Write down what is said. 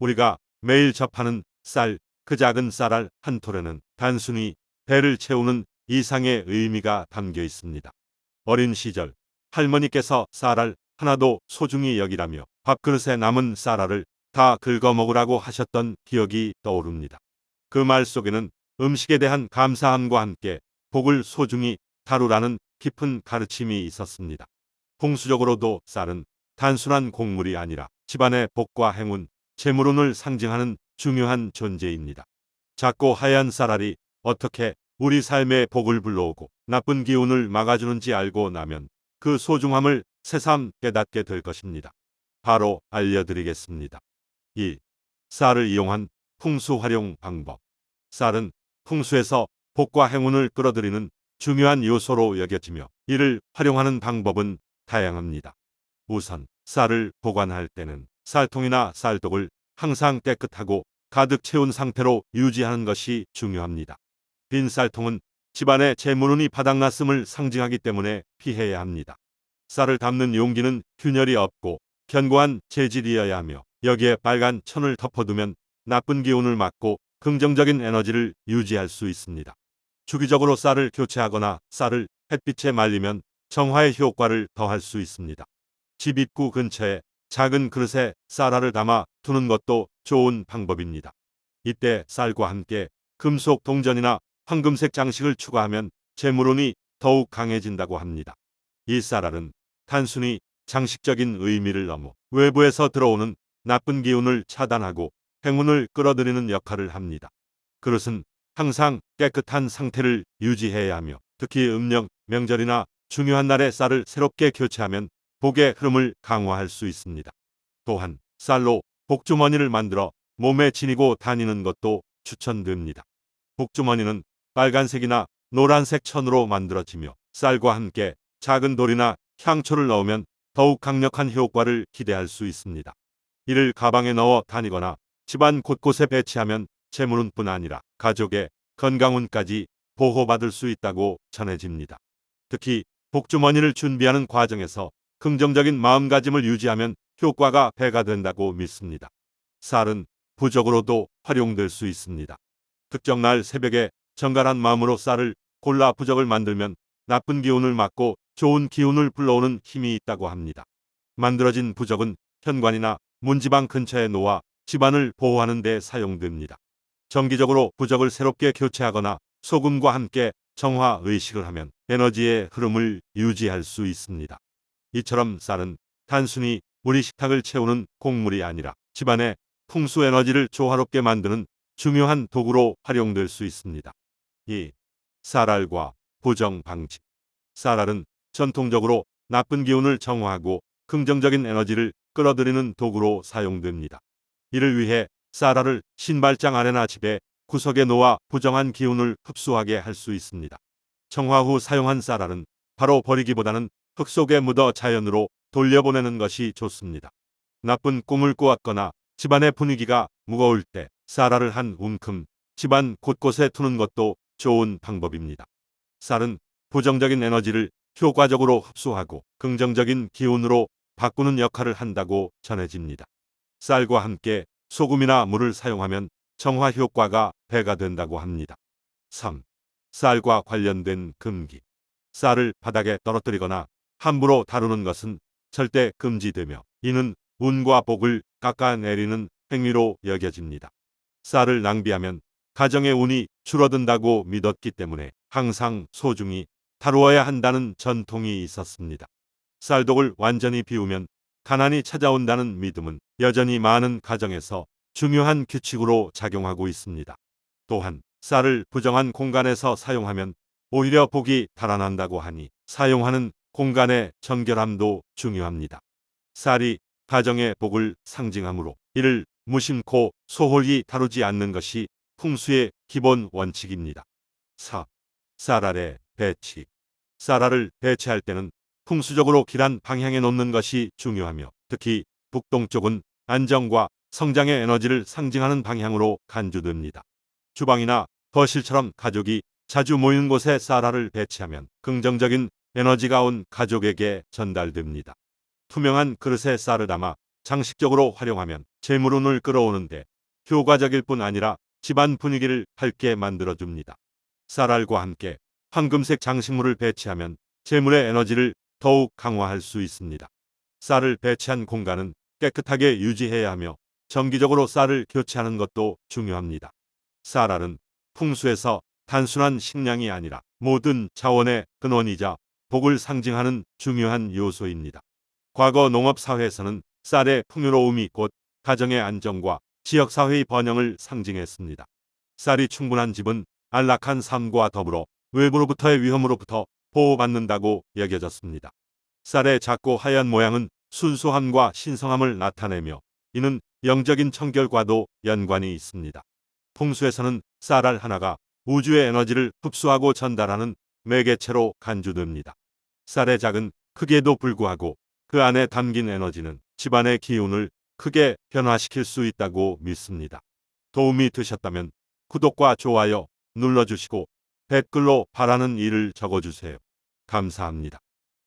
우리가 매일 접하는 쌀, 그 작은 쌀알 한 톨에는 단순히 배를 채우는 이상의 의미가 담겨 있습니다. 어린 시절 할머니께서 쌀알 하나도 소중히 여기라며 밥그릇에 남은 쌀알을 다 긁어 먹으라고 하셨던 기억이 떠오릅니다. 그 말 속에는 음식에 대한 감사함과 함께 복을 소중히 다루라는 깊은 가르침이 있었습니다. 풍수적으로도 쌀은 단순한 곡물이 아니라 집안의 복과 행운, 재물운을 상징하는 중요한 존재입니다. 작고 하얀 쌀알이 어떻게 우리 삶에 복을 불러오고 나쁜 기운을 막아주는지 알고 나면 그 소중함을 새삼 깨닫게 될 것입니다. 바로 알려드리겠습니다. 2. 쌀을 이용한 풍수 활용 방법. 쌀은 풍수에서 복과 행운을 끌어들이는 중요한 요소로 여겨지며 이를 활용하는 방법은 다양합니다. 우선 쌀을 보관할 때는 쌀통이나 쌀독을 항상 깨끗하고 가득 채운 상태로 유지하는 것이 중요합니다. 빈 쌀통은 집안의 재물운이 바닥났음을 상징하기 때문에 피해야 합니다. 쌀을 담는 용기는 균열이 없고 견고한 재질이어야 하며 여기에 빨간 천을 덮어두면 나쁜 기운을 막고 긍정적인 에너지를 유지할 수 있습니다. 주기적으로 쌀을 교체하거나 쌀을 햇빛에 말리면 정화의 효과를 더할 수 있습니다. 집 입구 근처에 작은 그릇에 쌀알을 담아 두는 것도 좋은 방법입니다. 이때 쌀과 함께 금속 동전이나 황금색 장식을 추가하면 재물운이 더욱 강해진다고 합니다. 이 쌀알은 단순히 장식적인 의미를 넘어 외부에서 들어오는 나쁜 기운을 차단하고 행운을 끌어들이는 역할을 합니다. 그릇은 항상 깨끗한 상태를 유지해야 하며 특히 음력, 명절이나 중요한 날에 쌀을 새롭게 교체하면 복의 흐름을 강화할 수 있습니다. 또한 쌀로 복주머니를 만들어 몸에 지니고 다니는 것도 추천됩니다. 복주머니는 빨간색이나 노란색 천으로 만들어지며 쌀과 함께 작은 돌이나 향초를 넣으면 더욱 강력한 효과를 기대할 수 있습니다. 이를 가방에 넣어 다니거나 집안 곳곳에 배치하면 재물운뿐 아니라 가족의 건강운까지 보호받을 수 있다고 전해집니다. 특히 복주머니를 준비하는 과정에서 긍정적인 마음가짐을 유지하면 효과가 배가 된다고 믿습니다. 쌀은 부적으로도 활용될 수 있습니다. 특정 날 새벽에 정갈한 마음으로 쌀을 골라 부적을 만들면 나쁜 기운을 막고 좋은 기운을 불러오는 힘이 있다고 합니다. 만들어진 부적은 현관이나 문지방 근처에 놓아 집안을 보호하는 데 사용됩니다. 정기적으로 부적을 새롭게 교체하거나 소금과 함께 정화 의식을 하면 에너지의 흐름을 유지할 수 있습니다. 이처럼 쌀은 단순히 우리 식탁을 채우는 곡물이 아니라 집안의 풍수 에너지를 조화롭게 만드는 중요한 도구로 활용될 수 있습니다. 2. 쌀알과 부정 방지. 쌀알은 전통적으로 나쁜 기운을 정화하고 긍정적인 에너지를 끌어들이는 도구로 사용됩니다. 이를 위해 쌀알을 신발장 안에나 집에 구석에 놓아 부정한 기운을 흡수하게 할 수 있습니다. 정화 후 사용한 쌀알은 바로 버리기보다는 흙 속에 묻어 자연으로 돌려보내는 것이 좋습니다. 나쁜 꿈을 꾸었거나 집안의 분위기가 무거울 때 쌀알을 한 움큼 집안 곳곳에 두는 것도 좋은 방법입니다. 쌀은 부정적인 에너지를 효과적으로 흡수하고 긍정적인 기운으로 바꾸는 역할을 한다고 전해집니다. 쌀과 함께 소금이나 물을 사용하면 정화 효과가 배가 된다고 합니다. 3. 쌀과 관련된 금기. 쌀을 바닥에 떨어뜨리거나 함부로 다루는 것은 절대 금지되며 이는 운과 복을 깎아내리는 행위로 여겨집니다. 쌀을 낭비하면 가정의 운이 줄어든다고 믿었기 때문에 항상 소중히 다루어야 한다는 전통이 있었습니다. 쌀독을 완전히 비우면 가난이 찾아온다는 믿음은 여전히 많은 가정에서 중요한 규칙으로 작용하고 있습니다. 또한 쌀을 부정한 공간에서 사용하면 오히려 복이 달아난다고 하니 사용하는 공간의 정결함도 중요합니다. 쌀이 가정의 복을 상징하므로 이를 무심코 소홀히 다루지 않는 것이 풍수의 기본 원칙입니다. 4. 쌀알의 배치. 쌀알을 배치할 때는 풍수적으로 길한 방향에 놓는 것이 중요하며 특히 북동쪽은 안정과 성장의 에너지를 상징하는 방향으로 간주됩니다. 주방이나 거실처럼 가족이 자주 모이는 곳에 쌀알을 배치하면 긍정적인 에너지가 온 가족에게 전달됩니다. 투명한 그릇에 쌀을 담아 장식적으로 활용하면 재물운을 끌어오는데 효과적일 뿐 아니라 집안 분위기를 밝게 만들어줍니다. 쌀알과 함께 황금색 장식물을 배치하면 재물의 에너지를 더욱 강화할 수 있습니다. 쌀을 배치한 공간은 깨끗하게 유지해야 하며 정기적으로 쌀을 교체하는 것도 중요합니다. 쌀알은 풍수에서 단순한 식량이 아니라 모든 자원의 근원이자 복을 상징하는 중요한 요소입니다. 과거 농업사회에서는 쌀의 풍요로움이 곧 가정의 안정과 지역사회의 번영을 상징했습니다. 쌀이 충분한 집은 안락한 삶과 더불어 외부로부터의 위험으로부터 보호받는다고 여겨졌습니다. 쌀의 작고 하얀 모양은 순수함과 신성함을 나타내며 이는 영적인 청결과도 연관이 있습니다. 풍수에서는 쌀알 하나가 우주의 에너지를 흡수하고 전달하는 매개체로 간주됩니다. 쌀의 작은 크기에도 불구하고 그 안에 담긴 에너지는 집안의 기운을 크게 변화시킬 수 있다고 믿습니다. 도움이 되셨다면 구독과 좋아요 눌러주시고 댓글로 바라는 일을 적어주세요. 감사합니다.